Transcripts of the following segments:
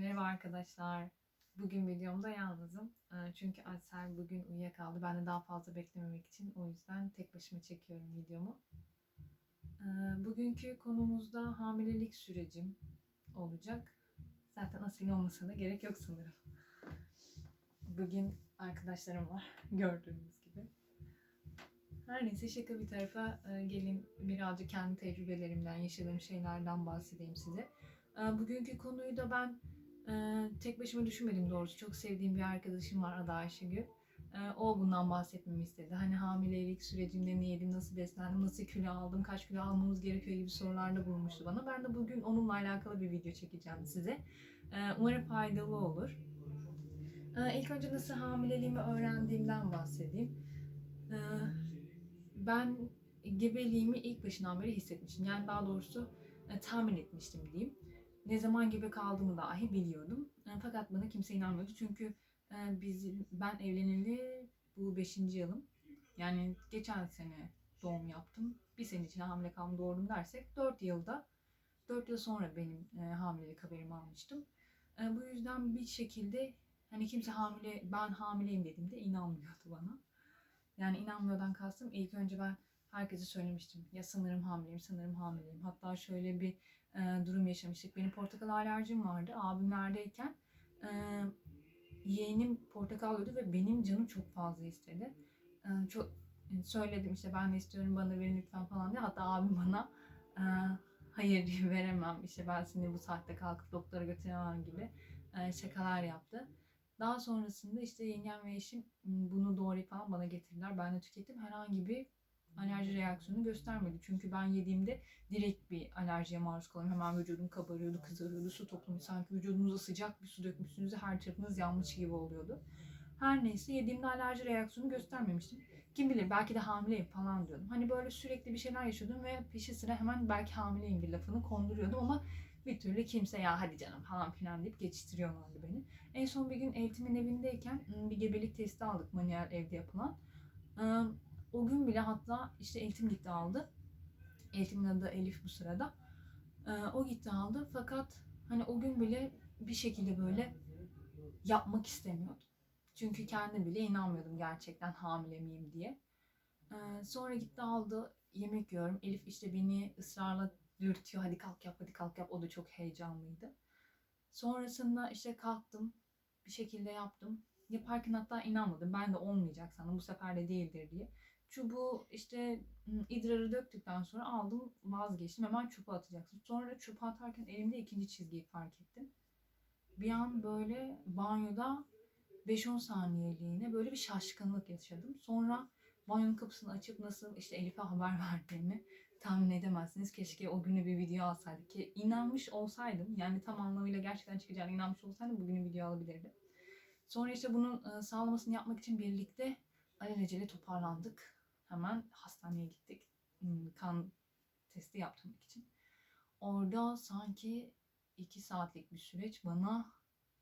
Merhaba arkadaşlar. Bugün videomda yalnızım. Ee, Çünkü Aysel bugün uyuyakaldı. Ben de daha fazla beklememek için o yüzden tek başıma çekiyorum videomu. Ee, Bugünkü konumuzda hamilelik sürecim olacak. Zaten asil olmasına gerek yok sanırım. Bugün arkadaşlarım var gördüğünüz gibi. Her neyse şaka bir tarafa e, gelin birazcık kendi tecrübelerimden, yaşadığım şeylerden bahsedeyim size. E, Bugünkü konuyu da ben e, tek başıma düşünmedim doğrusu. Çok sevdiğim bir arkadaşım var adı Ayşegül. E, O bundan bahsetmemi istedi. Hani hamilelik sürecimde ne yedim, nasıl beslendim, nasıl kilo aldım, kaç kilo almamız gerekiyor gibi sorularda bulunmuştu bana. Ben de bugün onunla alakalı bir video çekeceğim size. E, Umarım faydalı olur. E, İlk önce nasıl hamileliğimi öğrendiğimden bahsedeyim. Ben gebeliğimi ilk başından beri hissetmiştim. Yani daha doğrusu e, tahmin etmiştim diyeyim. Ne zaman gebe kaldığımı dahi biliyordum. E, Fakat bana kimse inanmıyordu. Çünkü e, biz ben evleneli bu 5. yılım. Yani geçen sene doğum yaptım. Bir sene içinde hamile kaldım doğurdum dersek 4 yılda 4 yıl sonra benim e, hamilelik haberimi almıştım. Bu yüzden bir şekilde hani kimse hamile ben hamileyim dediğimde inanmıyordu bana. Yani inanmıyordan kastım ilk önce ben herkese söylemiştim. Ya sanırım hamileyim, sanırım hamileyim. Hatta şöyle bir e, durum yaşamıştık. Benim portakal alerjim vardı. Abimlerdeyken e, yeğenim portakal yiyordu ve benim canım çok fazla istedi. E, çok söyledim işte ben de istiyorum bana verin lütfen falan diye. Hatta abim bana e, hayır veremem işte ben seni bu saatte kalkıp doktora götüremem gibi e, şakalar yaptı. Daha sonrasında işte yengem ve eşim bunu doğrayıp falan bana getirdiler. Ben de tükettim. Herhangi bir alerji reaksiyonu göstermedi. Çünkü ben yediğimde direkt bir alerjiye maruz kalıyorum. Hemen vücudum kabarıyordu, kızarıyordu, su toplamış. Sanki vücudunuza sıcak bir su dökmüşsünüz her tarafınız yanmış gibi oluyordu. Her neyse yediğimde alerji reaksiyonu göstermemiştim. Kim bilir belki de hamileyim falan diyordum. Hani böyle sürekli bir şeyler yaşıyordum ve peşi sıra hemen belki hamileyim bir lafını konduruyordum ama bir türlü kimse ya hadi canım falan filan deyip geçiştiriyorlardı beni. En son bir gün eğitimin evindeyken ım, bir gebelik testi aldık manuel evde yapılan. O gün bile hatta işte eğitim gitti aldı. Eğitimin adı Elif bu sırada. Ee, O gitti aldı fakat hani o gün bile bir şekilde böyle yapmak istemiyordum. Çünkü kendim bile inanmıyordum gerçekten hamile miyim diye. Ee, Sonra gitti aldı yemek yiyorum. Elif işte beni ısrarla dürtüyor. Hadi kalk yap, hadi kalk yap. O da çok heyecanlıydı. Sonrasında işte kalktım. Bir şekilde yaptım. Yaparken hatta inanmadım. Ben de olmayacak sandım. Bu sefer de değildir diye. Çubuğu işte idrarı döktükten sonra aldım vazgeçtim. Hemen çöpe atacaksın. Sonra çöpe atarken elimde ikinci çizgiyi fark ettim. Bir an böyle banyoda 5-10 saniyeliğine böyle bir şaşkınlık yaşadım. Sonra banyonun kapısını açıp nasıl işte Elif'e haber verdiğimi tahmin edemezsiniz. Keşke o günü bir video alsaydık ki inanmış olsaydım yani tam anlamıyla gerçekten çıkacağına inanmış olsaydım bugünü video alabilirdim. Sonra işte bunun sağlamasını yapmak için birlikte alelacele toparlandık. Hemen hastaneye gittik. Hmm, Kan testi yaptırmak için. Orada sanki iki saatlik bir süreç bana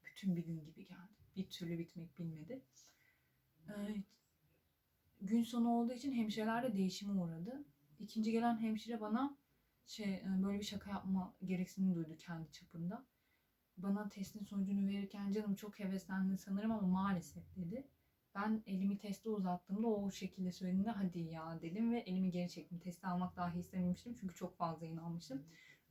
bütün bir gün gibi geldi. Bir türlü bitmek bilmedi. Evet. Gün sonu olduğu için hemşireler de değişime uğradı. İkinci gelen hemşire bana şey e, böyle bir şaka yapma gereksinimi duydu kendi çapında. Bana testin sonucunu verirken canım çok heveslendin sanırım ama maalesef dedi. Ben elimi teste uzattığımda o, o şekilde söylediğinde hadi ya dedim ve elimi geri çektim. Testi almak dahi istememiştim çünkü çok fazla inanmıştım.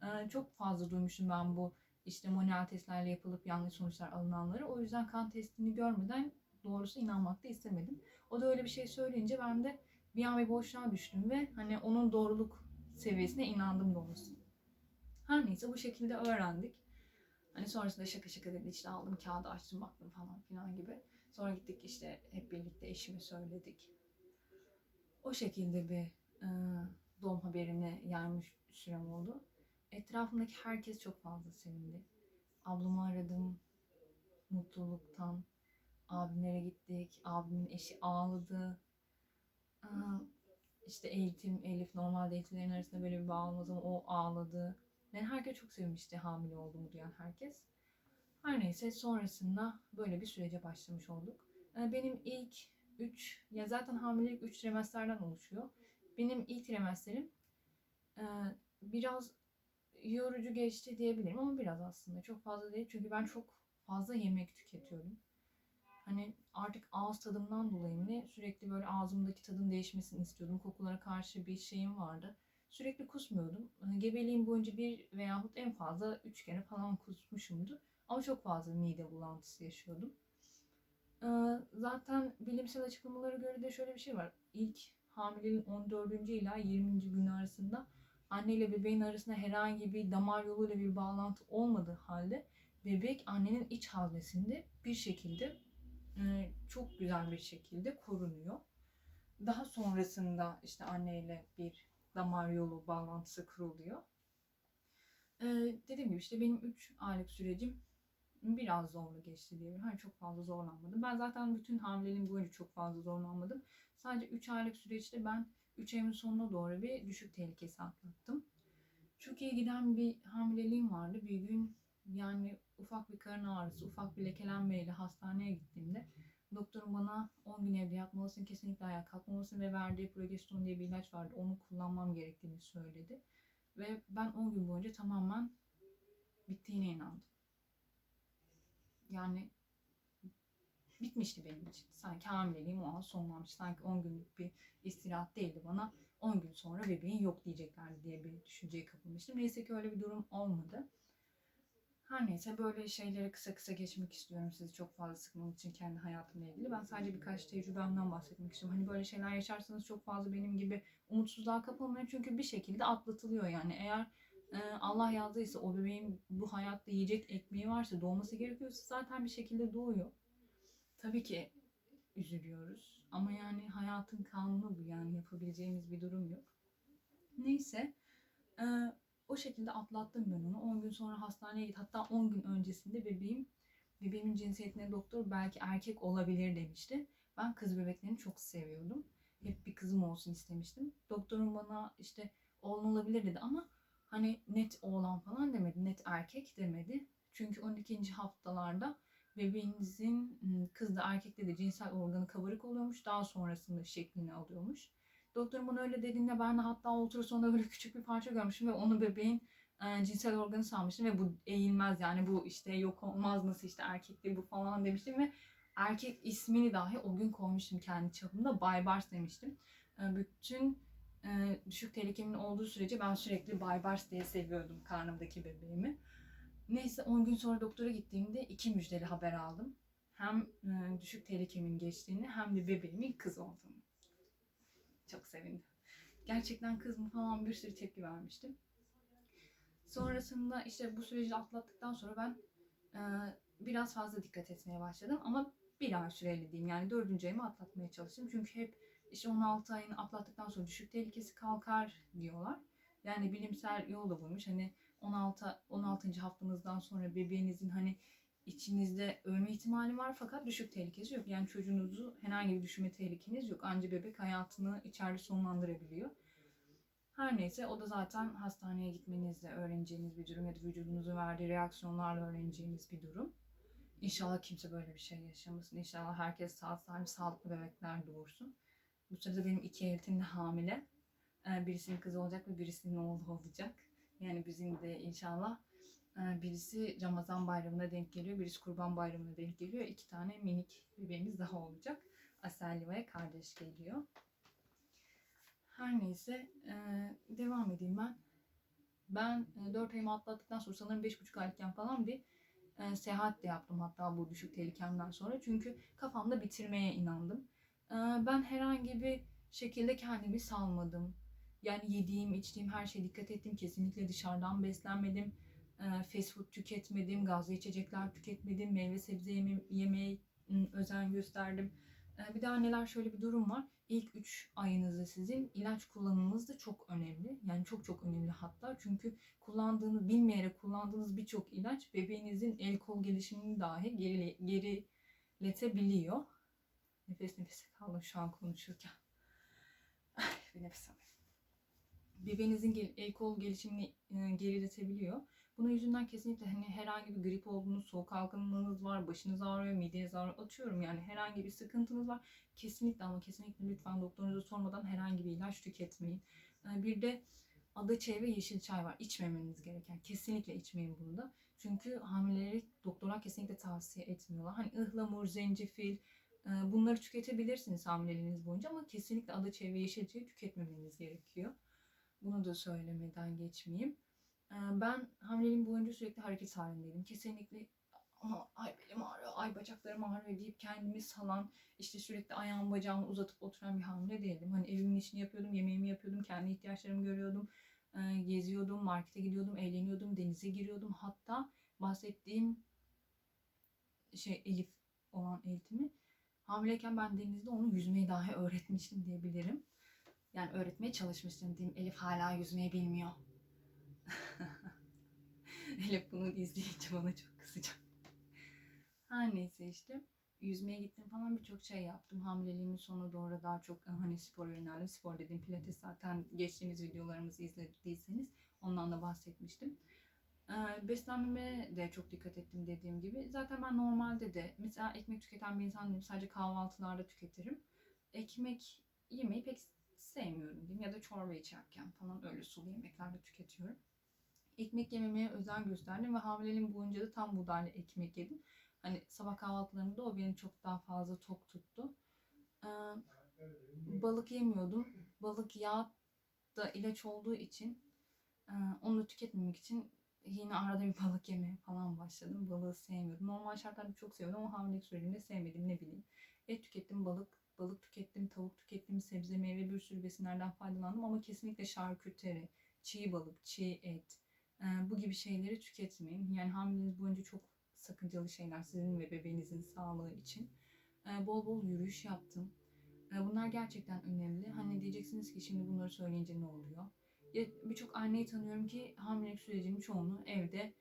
Ee, çok fazla duymuştum ben bu işte manuel testlerle yapılıp yanlış sonuçlar alınanları. O yüzden kan testini görmeden doğrusu inanmak da istemedim. O da öyle bir şey söyleyince ben de bir an bir boşluğa düştüm ve hani onun doğruluk seviyesine inandım doğrusu. Her neyse bu şekilde öğrendik. Hani sonrasında şaka şaka dedi işte aldım kağıdı açtım baktım falan filan gibi. Sonra gittik işte hep birlikte eşime söyledik. O şekilde bir e, doğum haberini yaymış sürem oldu. Etrafımdaki herkes çok fazla sevindi. Ablamı aradım mutluluktan. Abimlere gittik. Abimin eşi ağladı. Aa, İşte eğitim, Elif normalde eğitimlerin arasında böyle bir bağ olmaz ama o ağladı. Yani herkes çok sevmişti hamile olduğumu duyan herkes. Her neyse sonrasında böyle bir sürece başlamış olduk. Ee, Benim ilk 3, ya zaten hamilelik 3 trimestlerden oluşuyor. Benim ilk trimesterim e, biraz yorucu geçti diyebilirim ama biraz aslında çok fazla değil. Çünkü ben çok fazla yemek tüketiyorum. Hani artık ağız tadımdan dolayı ne sürekli böyle ağzımdaki tadın değişmesini istiyordum. Kokulara karşı bir şeyim vardı. Sürekli kusmuyordum. Hani Gebeliğim boyunca bir veyahut en fazla üç kere falan kusmuşumdur. Ama çok fazla mide bulantısı yaşıyordum. Ee, Zaten bilimsel açıklamalara göre de şöyle bir şey var. İlk hamileliğin 14. ila 20. gün arasında anne ile bebeğin arasında herhangi bir damar yoluyla bir bağlantı olmadığı halde bebek annenin iç haznesinde bir şekilde e, çok güzel bir şekilde korunuyor. Daha sonrasında işte anneyle bir damar yolu bağlantısı kuruluyor. Ee, dediğim gibi işte benim 3 aylık sürecim biraz zorlu geçti diyebilirim. Hani çok fazla zorlanmadım. Ben zaten bütün hamileliğim boyunca çok fazla zorlanmadım. Sadece 3 aylık süreçte ben 3 ayın sonuna doğru bir düşük tehlikesi atlattım. Çok iyi giden bir hamileliğim vardı. Bir gün yani ufak bir karın ağrısı, ufak bir lekelenmeyle hastaneye gittiğimde doktorum bana 10 gün evde yatmalısın, kesinlikle ayağa kalkmamalısın ve verdiği progeston diye bir ilaç vardı. Onu kullanmam gerektiğini söyledi. Ve ben 10 gün boyunca tamamen bittiğine inandım. Yani bitmişti benim için. Sanki hamileliğim o an sonlanmış. Sanki 10 günlük bir istirahat değildi bana. 10 gün sonra bebeğin yok diyeceklerdi diye bir düşünceye kapılmıştım. Neyse ki öyle bir durum olmadı. Her neyse böyle şeyleri kısa kısa geçmek istiyorum sizi çok fazla sıkmamak için kendi hayatımla ilgili. Ben sadece birkaç tecrübemden bahsetmek istiyorum. Hani böyle şeyler yaşarsanız çok fazla benim gibi umutsuzluğa kapılmayın. Çünkü bir şekilde atlatılıyor yani. Eğer e, Allah yazdıysa o bebeğin bu hayatta yiyecek ekmeği varsa doğması gerekiyorsa zaten bir şekilde doğuyor. Tabii ki üzülüyoruz ama yani hayatın kanunu bu yani yapabileceğimiz bir durum yok. Neyse e, o şekilde atlattım ben onu. 10 gün sonra hastaneye git. Hatta 10 gün öncesinde bebeğim bebeğimin cinsiyetine doktor belki erkek olabilir demişti. Ben kız bebeklerini çok seviyordum. Hep bir kızım olsun istemiştim. Doktorum bana işte oğlun olabilir dedi ama hani net oğlan falan demedi. Net erkek demedi. Çünkü 12. haftalarda bebeğinizin ım, kızda erkekte de cinsel organı kabarık oluyormuş. Daha sonrasında şeklini alıyormuş. Doktorum bana öyle dediğinde ben de hatta ultrasonda böyle küçük bir parça görmüşüm ve onu bebeğin e, cinsel organı sanmıştım ve bu eğilmez yani bu işte yok olmaz nasıl işte erkekli bu falan demiştim ve erkek ismini dahi o gün koymuştum kendi çapımda Baybars demiştim. E, bütün e, düşük tehlikemin olduğu sürece ben sürekli Baybars diye seviyordum karnımdaki bebeğimi. Neyse 10 gün sonra doktora gittiğimde iki müjdeli haber aldım. Hem e, düşük tehlikemin geçtiğini hem de bebeğimin kız olduğunu. Çok sevindim. Gerçekten kız falan bir sürü tepki vermiştim. Sonrasında işte bu süreci atlattıktan sonra ben e, biraz fazla dikkat etmeye başladım. Ama bir ay süreli diyeyim yani dördüncü ayımı atlatmaya çalıştım. Çünkü hep işte 16 ayını atlattıktan sonra düşük tehlikesi kalkar diyorlar. Yani bilimsel yol da buymuş. Hani 16 16. haftanızdan sonra bebeğinizin hani içinizde ölme ihtimali var fakat düşük tehlikesi yok. Yani çocuğunuzu herhangi bir düşürme tehlikeniz yok. Anca bebek hayatını içeride sonlandırabiliyor. Her neyse o da zaten hastaneye gitmenizle öğreneceğiniz bir durum ya da vücudunuzun verdiği reaksiyonlarla öğreneceğiniz bir durum. İnşallah kimse böyle bir şey yaşamasın. İnşallah herkes sağ salim sağlıklı bebekler doğursun. Bu sırada benim iki eğitim de hamile. Ee, Birisinin kızı olacak ve birisinin oğlu olacak. Yani bizim de inşallah Birisi Ramazan bayramına denk geliyor, birisi Kurban bayramına denk geliyor. İki tane minik bebeğimiz daha olacak. Asel Liva'ya kardeş geliyor. Her neyse e, devam edeyim ben. Ben 4 ayımı atlattıktan sonra sanırım 5,5 aylıkken falan bir e, seyahat de yaptım hatta bu düşük tehlikemden sonra. Çünkü kafamda bitirmeye inandım. E, ben herhangi bir şekilde kendimi salmadım. Yani yediğim, içtiğim her şeye dikkat ettim. Kesinlikle dışarıdan beslenmedim e, fast food tüketmedim, gazlı içecekler tüketmedim, meyve sebze yeme yemeye özen gösterdim. Bir de anneler şöyle bir durum var. İlk 3 ayınızda sizin ilaç kullanımınız da çok önemli. Yani çok çok önemli hatta. Çünkü kullandığınız, bilmeyerek kullandığınız birçok ilaç bebeğinizin el kol gelişimini dahi geri, geriletebiliyor. Nefes nefese kaldım şu an konuşurken. Ay, bir nefes alayım. Bebeğinizin el kol gelişimini e, geriletebiliyor. Bunun yüzünden kesinlikle hani herhangi bir grip olduğunuz, soğuk algınlığınız var, başınız ağrıyor, mideniz ağrıyor, atıyorum yani herhangi bir sıkıntınız var. Kesinlikle ama kesinlikle lütfen doktorunuza sormadan herhangi bir ilaç tüketmeyin. Ee, Bir de ada çay ve yeşil çay var. İçmemeniz gereken. Kesinlikle içmeyin bunu da. Çünkü hamileleri doktorlar kesinlikle tavsiye etmiyorlar. Hani ıhlamur, zencefil e, bunları tüketebilirsiniz hamileliğiniz boyunca ama kesinlikle ada çayı ve yeşil çayı tüketmemeniz gerekiyor. Bunu da söylemeden geçmeyeyim. Ben hamileliğim boyunca sürekli hareket halindeydim. Kesinlikle ama ay belim ağrıyor, ay bacaklarım ağrıyor deyip kendimi salan, işte sürekli ayağımı bacağımı uzatıp oturan bir hamile değildim. Hani evimin işini yapıyordum, yemeğimi yapıyordum, kendi ihtiyaçlarımı görüyordum, geziyordum, markete gidiyordum, eğleniyordum, denize giriyordum. Hatta bahsettiğim şey Elif olan eğitimi hamileyken ben denizde onu yüzmeyi dahi öğretmiştim diyebilirim. Yani öğretmeye çalışmıştım diyeyim. Elif hala yüzmeyi bilmiyor. Elif bunu izleyince bana çok kızacak. Her neyse işte yüzmeye gittim falan birçok şey yaptım. Hamileliğimin sonuna doğru daha çok e, hani spora yöneldim. Spor dediğim pilates zaten geçtiğimiz videolarımızı izlediyseniz ondan da bahsetmiştim. Ee, beslenmeme de çok dikkat ettim dediğim gibi. Zaten ben normalde de mesela ekmek tüketen bir insan değilim. Sadece kahvaltılarda tüketirim. Ekmek yemeyi pek sevmiyorum diyeyim. Ya da çorba içerken falan öyle sulu yemeklerde tüketiyorum. Ekmek yememeye özen gösterdim ve hamileliğim boyunca da tam buğdaylı ekmek yedim. Hani sabah kahvaltılarında o beni çok daha fazla tok tuttu. Ee, balık yemiyordum. Balık yağı da ilaç olduğu için e, onu tüketmemek için yine arada bir balık yemeye falan başladım. Balığı sevmiyordum. Normal şartlarda çok seviyordum ama hamilelik sürecinde sevmedim ne bileyim. Et tükettim, balık, balık tükettim, tavuk tükettim, sebze, meyve bir sürü besinlerden faydalandım ama kesinlikle şarküteri, çiğ balık, çiğ et bu gibi şeyleri tüketmeyin. Yani hamileliğiniz boyunca çok sakıncalı şeyler sizin ve bebeğinizin sağlığı için. Bol bol yürüyüş yaptım. Bunlar gerçekten önemli. Hani diyeceksiniz ki şimdi bunları söyleyince ne oluyor? Birçok anneyi tanıyorum ki hamilelik sürecinin çoğunu evde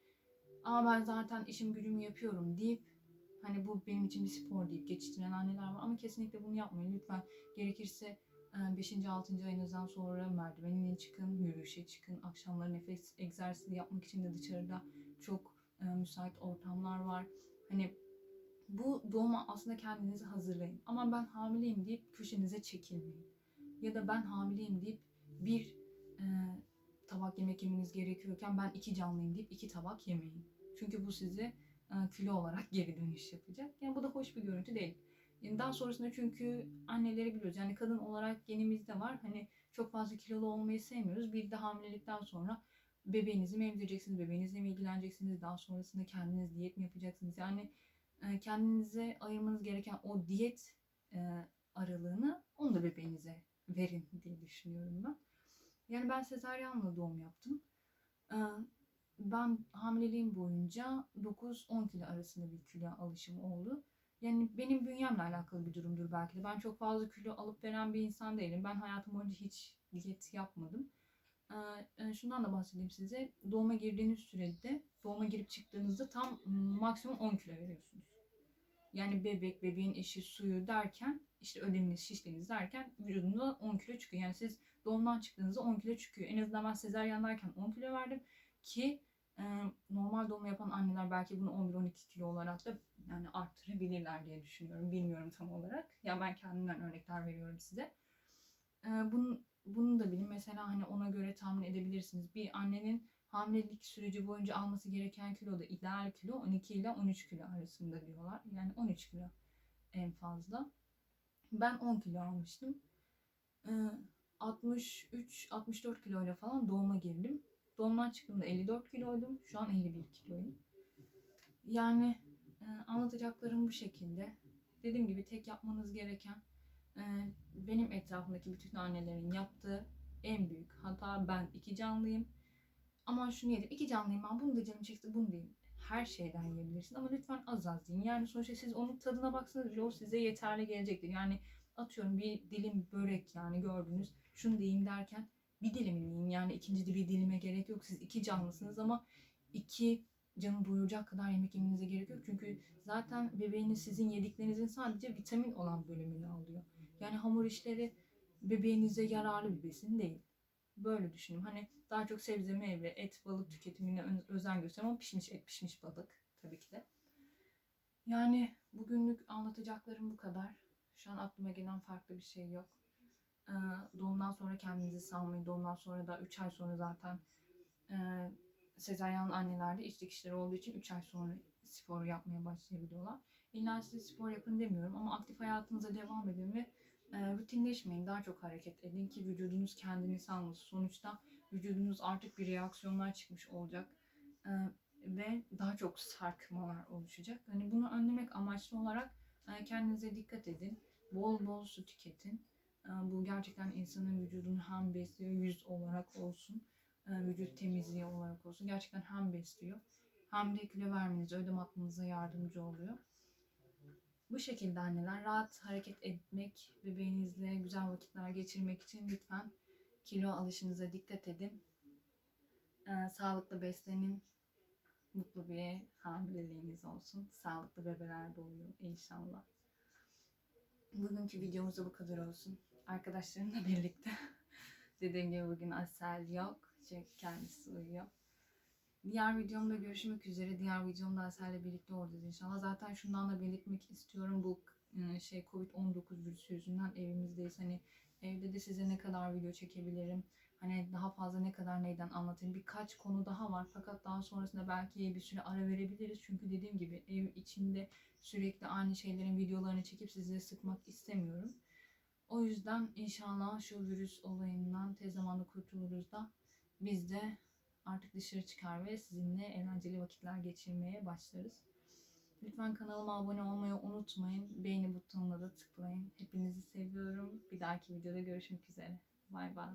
ama ben zaten işim gücümü yapıyorum deyip hani bu benim için bir spor deyip geçiştiren anneler var ama kesinlikle bunu yapmayın lütfen gerekirse 5. 6. ayınızdan sonra merdivenine çıkın, yürüyüşe çıkın, akşamları nefes egzersizi yapmak için de dışarıda çok e, müsait ortamlar var. Hani bu doğuma aslında kendinizi hazırlayın. Ama ben hamileyim deyip köşenize çekilmeyin. Ya da ben hamileyim deyip bir e, tabak yemek yemeniz gerekiyorken ben iki canlıyım deyip iki tabak yemeyin. Çünkü bu sizi e, kilo olarak geri dönüş yapacak. Yani bu da hoş bir görüntü değil. Yani daha sonrasında çünkü anneleri biliyoruz. Yani kadın olarak genimizde var. Hani çok fazla kilolu olmayı sevmiyoruz. Bir de hamilelikten sonra bebeğinizi mi emzireceksiniz, bebeğinizle mi ilgileneceksiniz, daha sonrasında kendiniz diyet mi yapacaksınız? Yani e, kendinize ayırmanız gereken o diyet e, aralığını onu da bebeğinize verin diye düşünüyorum ben. Yani ben sezaryenle doğum yaptım. E, ben hamileliğim boyunca 9-10 kilo arasında bir kilo alışım oldu. Yani benim bünyemle alakalı bir durumdur belki de. Ben çok fazla kilo alıp veren bir insan değilim. Ben hayatım boyunca hiç diyet yapmadım. Ee, şundan da bahsedeyim size. Doğuma girdiğiniz sürede, doğuma girip çıktığınızda tam maksimum 10 kilo veriyorsunuz. Yani bebek, bebeğin eşi, suyu derken, işte ödeminiz, şişliğiniz derken vücudunda 10 kilo çıkıyor. Yani siz doğumdan çıktığınızda 10 kilo çıkıyor. En azından ben sezaryendeyken 10 kilo verdim ki e, normal doğum yapan anneler belki bunu 11-12 kilo olarak da yani arttırabilirler diye düşünüyorum. Bilmiyorum tam olarak. Ya ben kendimden örnekler veriyorum size. E, bunun bunu da bilin. Mesela hani ona göre tahmin edebilirsiniz. Bir annenin hamilelik süreci boyunca alması gereken kilo da ideal kilo 12 ile 13 kilo arasında diyorlar. Yani 13 kilo en fazla. Ben 10 kilo almıştım. Ee, 63-64 kilo ile falan doğuma girdim. Doğumdan çıktığımda 54 kiloydum. Şu an 51 kiloyum. Yani e, anlatacaklarım bu şekilde. Dediğim gibi tek yapmanız gereken e, benim etrafımdaki bütün annelerin yaptığı en büyük hata ben iki canlıyım. Ama şunu yedim. iki canlıyım ben bunu da canım çekti bunu diyeyim. Her şeyden yiyebilirsin ama lütfen az az yiyin. Yani sonuçta siz onun tadına baksanız o size yeterli gelecektir. Yani atıyorum bir dilim börek yani gördünüz. Şunu diyeyim derken bir dilim yiyin. Yani ikinci de bir dilime gerek yok. Siz iki canlısınız ama iki canı doyuracak kadar yemek yemenize gerek yok. Çünkü zaten bebeğiniz sizin yediklerinizin sadece vitamin olan bölümünü alıyor. Yani hamur işleri bebeğinize yararlı bir besin değil. Böyle düşünün. Hani daha çok sebze, meyve, et, balık tüketimine özen gösteriyorum ama pişmiş et, pişmiş balık tabii ki de. Yani bugünlük anlatacaklarım bu kadar. Şu an aklıma gelen farklı bir şey yok. Ee, doğumdan sonra kendinizi salmayın. Doğumdan sonra da 3 ay sonra zaten e, sezaryen annelerde iç dikişleri olduğu için 3 ay sonra spor yapmaya başlayabiliyorlar. İlla size spor yapın demiyorum ama aktif hayatınıza devam edin ve e, rutinleşmeyin. Daha çok hareket edin ki vücudunuz kendini salmasın. Sonuçta vücudunuz artık bir reaksiyonlar çıkmış olacak. E, ve daha çok sarkmalar oluşacak. Hani bunu önlemek amaçlı olarak e, kendinize dikkat edin. Bol bol su tüketin. E, Bu gerçekten insanın vücudunu hem besliyor, yüz olarak olsun, e, vücut temizliği olarak olsun. Gerçekten hem besliyor hem de kilo vermenize, ödem atmanıza yardımcı oluyor. Bu şekilde anneler rahat hareket etmek, bebeğinizle güzel vakitler geçirmek için lütfen kilo alışınıza dikkat edin. E, sağlıklı beslenin. Mutlu bir hamileliğiniz olsun. Sağlıklı bebeler doğuyor inşallah. Bugünkü videomuz da bu kadar olsun. Arkadaşlarımla birlikte. Dediğim gibi bugün Asel yok. Çünkü kendisi uyuyor. Diğer videomda görüşmek üzere. Diğer videomda Asel'le birlikte olacağız inşallah. Zaten şundan da belirtmek istiyorum. Bu e, şey Covid-19 virüsü yüzünden evimizdeyiz. Hani evde de size ne kadar video çekebilirim. Hani daha fazla ne kadar neyden anlatayım. Birkaç konu daha var. Fakat daha sonrasında belki bir süre ara verebiliriz. Çünkü dediğim gibi ev içinde sürekli aynı şeylerin videolarını çekip sizi sıkmak istemiyorum. O yüzden inşallah şu virüs olayından tez zamanda kurtuluruz da biz de artık dışarı çıkar ve sizinle eğlenceli vakitler geçirmeye başlarız. Lütfen kanalıma abone olmayı unutmayın. Beğeni butonuna da tıklayın. Hepinizi seviyorum. Bir dahaki videoda görüşmek üzere. Bay bay.